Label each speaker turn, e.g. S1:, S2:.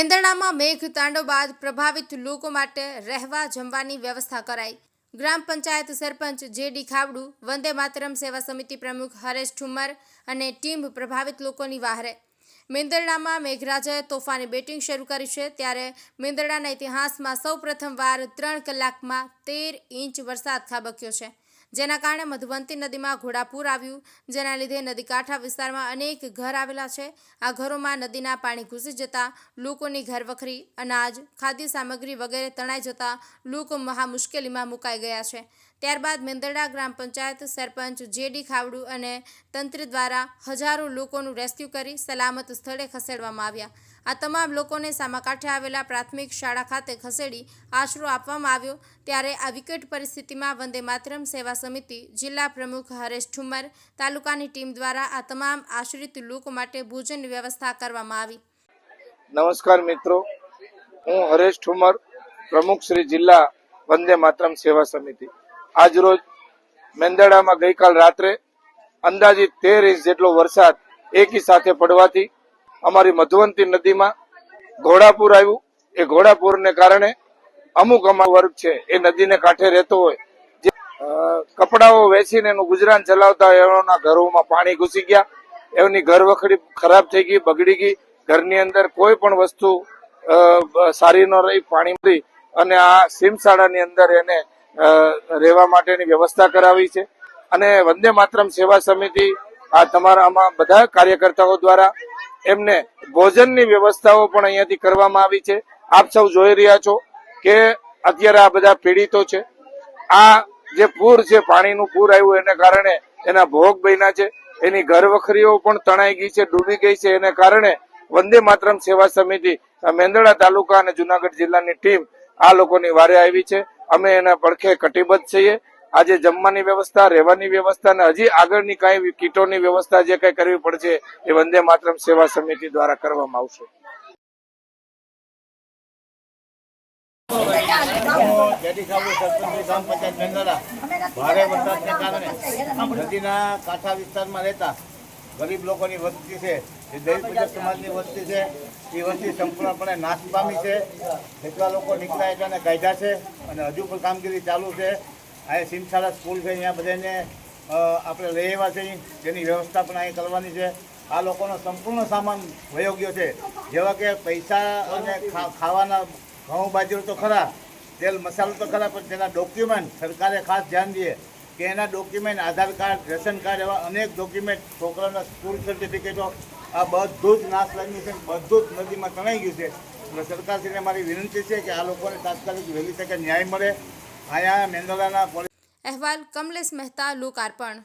S1: મેંદરડામાં મેઘ તાંડવ બાદ પ્રભાવિત લોકો માટે રહેવા જમવાની વ્યવસ્થા કરાઈ. ગ્રામ પંચાયત સરપંચ જેડી ખાવડુ વંદે માતરમ સેવા સમિતિ પ્રમુખ હરેશ ઠુમર અને ટીમ પ્રભાવિત લોકોની વાહરે. મેંદરડામાં મેઘરાજાએ તોફાની બેટિંગ શરૂ કરી છે, ત્યારે મેંદરડાના ઇતિહાસમાં સૌ પ્રથમવાર ત્રણ કલાકમાં તેર ઇંચ વરસાદ ખાબક્યો છે. જેના કારણે મધુવંતી નદીમાં ઘોડાપૂર આવ્યું. જેના લીધે નદી કાંઠા વિસ્તારમાં અનેક ઘર આવેલા છે. આ ઘરોમાં નદીના પાણી ઘૂસી જતા લોકોની ઘરવખરી, અનાજ, ખાદ્ય સામગ્રી વગેરે તણાઈ જતા લોકો મહા મુશ્કેલીમાં મુકાઈ ગયા છે. ત્યારબાદ મેંદરડા ગ્રામ પંચાયત સરપંચ જેડી ખાવડુ અને તંત્ર દ્વારા હજારો લોકોનું રેસ્ક્યુ કરી સલામત સ્થળે ખસેડવામાં આવ્યા. આ તમામ લોકોને સામાકાંઠે આવેલા પ્રાથમિક શાળા ખાતે ખસેડી આશરો આપવામાં આવ્યો. ત્યારે આ વિકટ પરિસ્થિતિમાં વંદે માતરમ સેવા સમિતિ જિલ્લા પ્રમુખ હરેશ ઠુમ્મર તાલુકાની ટીમ દ્વારા આ તમામ આશ્રિત લોકો માટે ભોજનની વ્યવસ્થા કરવામાં આવી.
S2: નમસ્કાર મિત્રો. હું હરેશ ઠુમર પ્રમુખ શ્રી જિલ્લા વંદે માતરમ સેવા સમિતિ. આજરોજ મેંદરડામાં ગઈકાલ રાત્રે અંદાજિત તેર ઇંચ જેટલો વરસાદ એકી સાથે પડવાથી અમારી મધુવંતી નદીમાં ઘોડાપુર આવ્યું. એ ઘોડાપુરને કારણે અમુક અમારો વર્ગ છે, એ નદીને કાંઠે રહેતો હોય. જે કપડાઓ વેચીને એનું ગુજરાન ચલાવતા એના ઘરોમાં પાણી ઘૂસી ગયા. એમની ઘર વખડી ખરાબ થઈ ગઈ, બગડી ગઈ. ઘરની અંદર કોઈ પણ વસ્તુ સારી ન રહી, પાણી મળી અને આ સીમશાળાની અંદર એને રહેવા માટેની વ્યવસ્થા કરાવી છે. અને વંદે માતરમ સેવા સમિતિ, આ તમારા બધા કાર્યકર્તાઓ દ્વારા એમને ભોજનની વ્યવસ્થાઓ પણ અહીંયાથી કરવામાં આવી છે. આપ સૌ જોઈ રહ્યા છો કે અત્યારે આ બધા પીડિતો છે. આ જે પૂર છે, પાણીનું પૂર આવ્યું એને કારણે એના ભોગ બન્યા છે. એની ઘર વખરીઓ પણ તણાઈ ગઈ છે, ડૂબી ગઈ છે. એને કારણે વંદે માતરમ સેવા સમિતિ આ મેંદરડા તાલુકા અને જુનાગઢ જિલ્લાની ટીમ આ લોકોની વારે આવી છે. અમે એના પડખે કટિબદ્ધ છીએ. આજે જમવાની વ્યવસ્થા, રહેવાની વ્યવસ્થા અને હજી આગળની કઈ કીટોની વ્યવસ્થા જે કઈ કરવી પડશે એ વંદે માતરમ સેવા સમિતિ દ્વારા કરવામાં આવશે.
S3: ભારે વરસાદને કારણે નદીના કાંઠા વિસ્તારમાં રહેતા ગરીબ લોકોની વસ્તી છે જે દલિત સમાજની વસ્તી છે, એ વસ્તી સંપૂર્ણપણે નાશ પામી છે. જેટલા લોકો નીકળ્યા એટલાને કાયદા છે અને હજુ પણ કામગીરી ચાલુ છે. અહીંયા સિમસારા સ્કૂલ છે, અહીંયા બધાને આપણે લઈ આવ્યા છે. તેની વ્યવસ્થા પણ અહીં કરવાની છે. આ લોકોનો સંપૂર્ણ સામાન વયો ગયો છે. જેવા કે પૈસા અને ખાવાના ઘઉં, બાજરો તો ખરા, તેલ મસાલો તો ખરા, પણ તેના ડોક્યુમેન્ટ સરકારે ખાસ ધ્યાન દે કે એના document, Aadhaar card, ration card એવા અનેક ડોક્યુમેન્ટ છોકરાના સ્કૂલ સર્ટિફિકેટો, આ બધું જ નાશ લાગ્યું છે બધું જ નદીમાં તણાઈ ગયું છે. એટલે સરકારશ્રીને મારી વિનંતી છે કે આ લોકોને તાત્કાલિક વહેલી તકે ન્યાય મળે. મેંદોરાના પોલીસ
S1: અહેવાલ કમલેશ મહેતા લોકાર્પણ